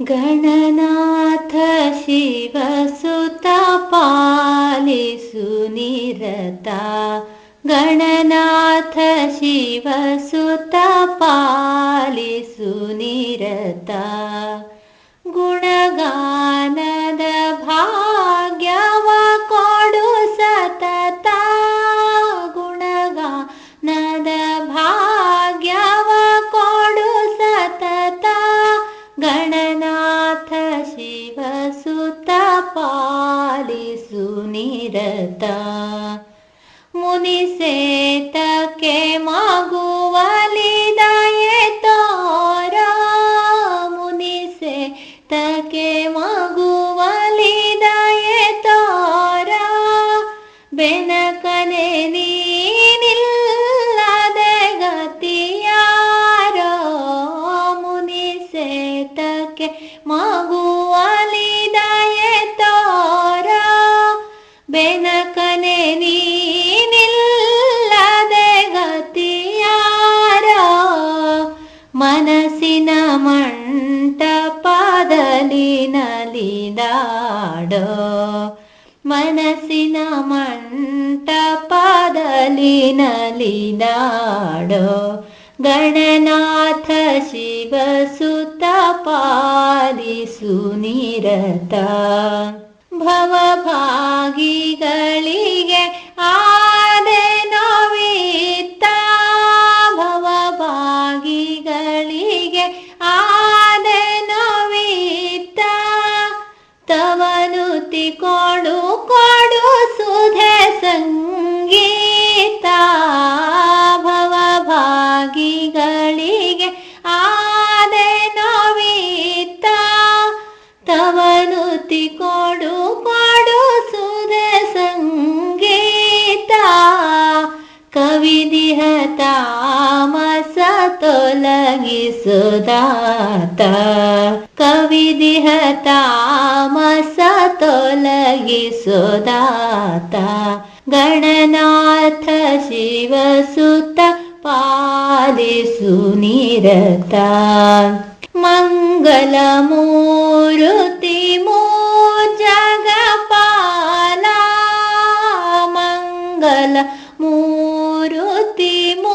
गणनाथ शिवसुतपालिसुनिरता गणनाथ शिवसुतपालिसुनिरता ಸುತ ಪಾಲಿಸು ನಿರತ. ಮುನಿಸೇತಕ್ಕೆ ಮಾಗುವಲಿದಾಯತೋರ ಮುನಿಸೇತಕ್ಕೆ ಮಾಗುವಲಿದಾಯತೋರ ಬೆನಕನೆ ನೀನಿಲ್ಲದೆ ಗತಿಯಾರ. ಮುನಿಸೇತಕ್ಕೆ ಮಾಗುವ ಬೆನಕನೆ ನೀನಿಲ್ಲದೆ ಗತಿಯಾರೋ ಮನಸ್ಸಿನ ಮಂಟಪದಲ್ಲಿ ನಲಿದಾಡೋ ಮನಸ್ಸಿನ ಮಂಟಪದಲ್ಲಿ ನಲಿದಾಡೋ ಗಣನಾಥ ಶಿವಸುತ ಪಾಲಿಸು ನಿರತ ಭವಭಾಗಿಗಳಿಗೆ ಆದೆ ನೋವಿತ್ತ ಭವಭಾಗಿಗಳಿಗೆ ಆದೆ ನೋವಿತ್ತ ತವನುತಿ ಕೊಡು ಕೊಡು ಸುಧೆ ಸಂಗೀತ ತೊಲಗಿಸುದಾತ ಕವಿದಿಹ ತಾಮಸ ತೊಲಗಿಸುದಾತ ಗಣನಾಥ ಶಿವಸುತ ಪಾಲಿಸು ನಿರತ ಮಂಗಲ ಮೂರುತಿ ಮೂ ಜಗಪಾಲ ಮಂಗಲ por último